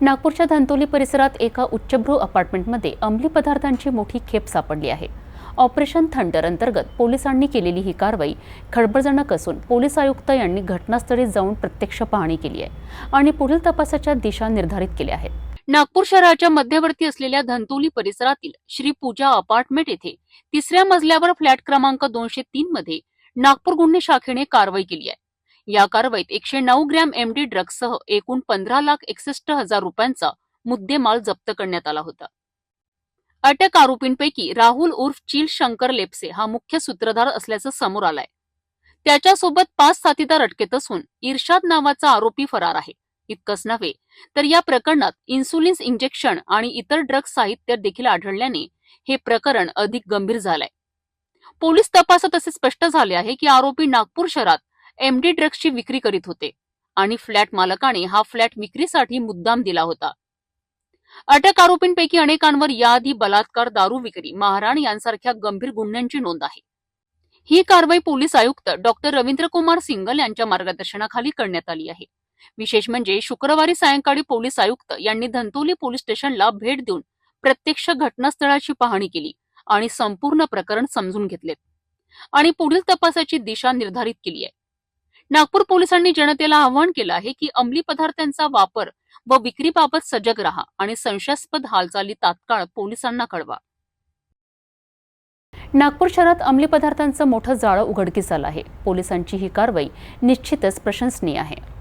नागपूरच्या धंतोली परिसरात एका उच्चभ्रू अपार्टमेंटमध्ये अंमली पदार्थांची मोठी खेप सापडली आहे. ऑपरेशन थंडर अंतर्गत पोलिसांनी केलेली ही कारवाई खळबळजनक असून पोलीस आयुक्त यांनी घटनास्थळी जाऊन प्रत्यक्ष पाहणी केली आहे आणि पुढील तपासाच्या दिशा निर्धारित केल्या आहेत. नागपूर शहराच्या मध्यवर्ती असलेल्या धंतोली परिसरातील श्री पूजा अपार्टमेंट येथे तिसऱ्या मजल्यावर फ्लॅट क्रमांक दोनशे तीन मध्ये नागपूर गुन्हे शाखेने कारवाई केली आहे. या कारवाईत एकशे नऊ ग्रॅम एमडी ड्रग्जसह एकूण पंधरा लाख एकसष्ट हजार रुपयांचा मुद्देमाल जप्त करण्यात आला होता. अटक आरोपींपैकी राहुल उर्फ चिल शंकर लेप्से हा मुख्य सूत्रधार असल्याचं समोर आलंय. त्याच्यासोबत पाच साथीदार अटकेत असून इर्शाद नावाचा आरोपी फरार आहे. इतकंच नव्हे तर या प्रकरणात इन्सुलिन्स इंजेक्शन आणि इतर ड्रग्ज साहित्य देखील आढळल्याने हे प्रकरण अधिक गंभीर झालंय. पोलीस तपासात असे स्पष्ट झाले आहे की आरोपी नागपूर शहरात एमडी ड्रग्सची विक्री करीत होते आणि फ्लॅट मालकाने हा फ्लॅट विक्रीसाठी मुद्दाम दिला होता. अटक आरोपींपैकी अनेकांवर याआधी बलात्कार दारू विक्री महाराण यांसारख्या गंभीर गुन्ह्यांची नोंद आहे. ही कारवाई पोलीस आयुक्त डॉक्टर रवींद्र कुमार सिंगल यांच्या मार्गदर्शनाखाली करण्यात आली आहे. विशेष म्हणजे शुक्रवारी सायंकाळी पोलीस आयुक्त यांनी धंतोली पोलीस स्टेशनला भेट देऊन प्रत्यक्ष घटनास्थळाची पाहणी केली आणि संपूर्ण प्रकरण समजून घेतले आणि पुढील तपासाची दिशा निर्धारित केली आहे. नागपूर पोलिसांनी जनतेला आवाहन केलं आहे की अंमली पदार्थांचा वापर व विक्रीबाबत सजग राहा आणि संशयास्पद हालचाली तात्काळ पोलिसांना कळवा. नागपूर शहरात अंमली पदार्थांचं मोठं जाळं उघडकीस आलं आहे. पोलिसांची ही कारवाई निश्चितच प्रशंसनीय आहे.